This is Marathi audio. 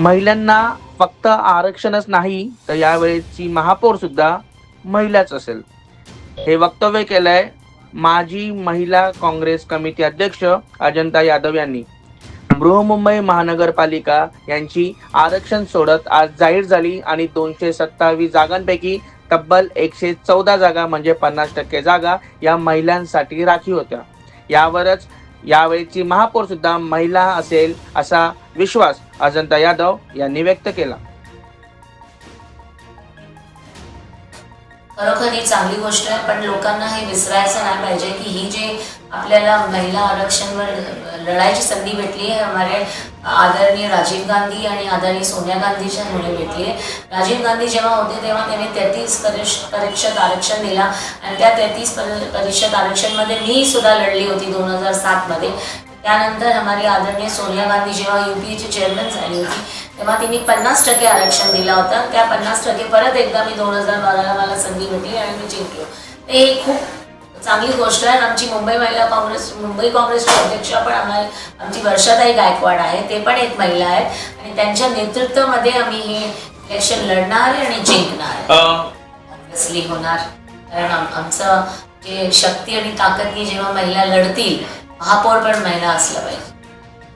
महिलांना फक्त आरक्षणच नाही तर यावेळेची महापौर सुद्धा महिलाच असेल. हे वक्तव्य केलंय माजी महिला काँग्रेस कमिटी अध्यक्ष अजंता यादव यांनी. बृहमुंबई महानगरपालिका यांची आरक्षण सोडत आज जाहीर झाली आणि दोनशे सत्तावीस जागांपैकी तब्बल एकशे चौदा जागा म्हणजे पन्नास टक्के जागा या महिलांसाठी राखीव होत्या. यावरच यावेळीची महापौर सुद्धा महिला असेल असा विश्वास अजंता यादव यांनी व्यक्त केला. खरोखर ही चांगली गोष्ट आहे पण लोकांना हे विसरायचं नाही पाहिजे की ही जे आपल्याला महिला आरक्षणवर लढायची संधी भेटली आहे हमारे आदरणीय राजीव गांधी आणि आदरणीय सोनिया गांधीच्या मुळे भेटली आहे. राजीव गांधी जेव्हा होते तेव्हा त्यांनी तेहतीस परिषद आरक्षण दिला आणि त्या तेहतीस परिषद आरक्षणमध्ये मी सुद्धा लढली होती दोन हजार सातमध्ये. त्यानंतर हमारी आदरणीय सोनिया गांधी जेव्हा युपीचे चेअरमन झाली होती तेव्हा तिने पन्नास टक्के आरक्षण दिला होता. त्या पन्नास टक्के परत एकदा मी दोन हजार बाराला मला संधी भेटली आणि मी जिंकलो. ते एक खूप चांगली गोष्ट आहे. आमची मुंबई महिला काँग्रेस मुंबई काँग्रेसची अध्यक्ष पण आम्हाला आमची वर्षाताई गायकवाड आहे. ते पण एक महिला आहेत. आणि त्यांच्या नेतृत्वामध्ये आम्ही हे इलेक्शन लढणार आहे आणि जिंकणार आहे. होणार. कारण आम- आमचं जे शक्ती आणि ताकदनी जेव्हा महिला लढतील महापौर पण महिला असलं पाहिजे.